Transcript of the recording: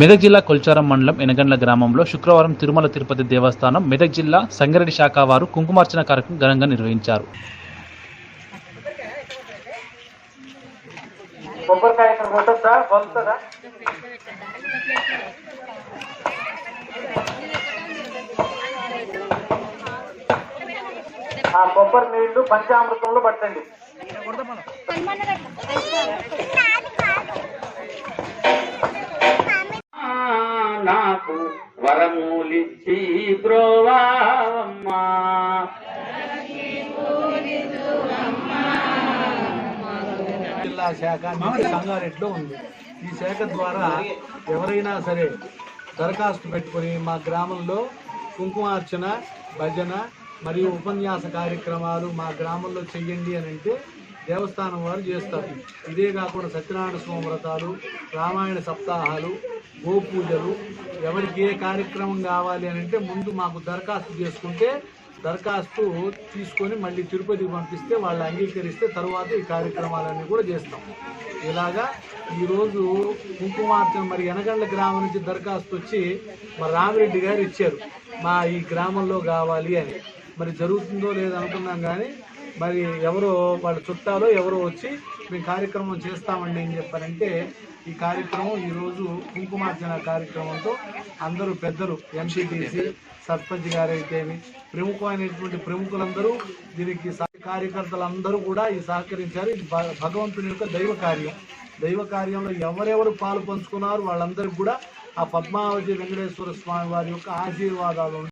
మెదక్ జిల్లా కొల్చారం మండలం ఎనగండ్ల గ్రామంలో శుక్రవారం తిరుమల తిరుపతి దేవస్థానం మెదక్ జిల్లా సంగారెడ్డి శాఖ వారు కుంకుమార్చన కార్యక్రమం ఘనంగా నిర్వహించారు. కొబ్బరి నీళ్ళు పంచామృతంలో పట్టండి. నాకు వరములిచ్చి బ్రోవామ్మా. జిల్లా శాఖ నిధి సంగారెడ్డిలో ఉంది. ఈ శాఖ ద్వారా ఎవరైనా సరే దరఖాస్తు పెట్టుకుని మా గ్రామంలో కుంకుమార్చన భజన మరియు ఉపన్యాస కార్యక్రమాలు మా గ్రామంలో చెయ్యండి అని అంటే దేవస్థానం వారు చేస్తారు. ఇదే కాకుండా సత్యనారాయణ స్వామి వ్రతాలు రామాయణ సప్తాహాలు గోపూజలు ఎవరికి ఏ కార్యక్రమం కావాలి అని అంటే ముందు మాకు దరఖాస్తు చేసుకుంటే దరఖాస్తు తీసుకొని మళ్ళీ తిరుపతికి పంపిస్తే వాళ్ళు అంగీకరిస్తే తర్వాత ఈ కార్యక్రమాలన్నీ కూడా చేస్తాం. ఇలాగా ఈరోజు కుంకుమార్చన మరి ఎనగండ్ల గ్రామం నుంచి దరఖాస్తు వచ్చి మరి రామిరెడ్డి గారు ఇచ్చారు. మా ఈ గ్రామంలో కావాలి అని. మరి జరుగుతుందో లేదనుకున్నాం కానీ మరి ఎవరు వాళ్ళ చుట్టాలో ఎవరో వచ్చి మీ కార్యక్రమం చేస్తామండి అని చెప్పారంటే ఈ కార్యక్రమం ఈరోజు కుంకుమార్జన కార్యక్రమంతో అందరూ పెద్దలు ఎంపీటీసీ సర్పంచ్ గారైతేమి ప్రముఖమైనటువంటి ప్రముఖులందరూ దీనికి సహ- కార్యకర్తలందరూ కూడా ఈ సహకరించారు. ఇది భగవంతుని యొక్క దైవ కార్యం. దైవ కార్యంలో ఎవరెవరు పాలు పంచుకున్నారు వాళ్ళందరికీ కూడా ఆ పద్మావతి వెంకటేశ్వర స్వామి వారి యొక్క ఆశీర్వాదాలు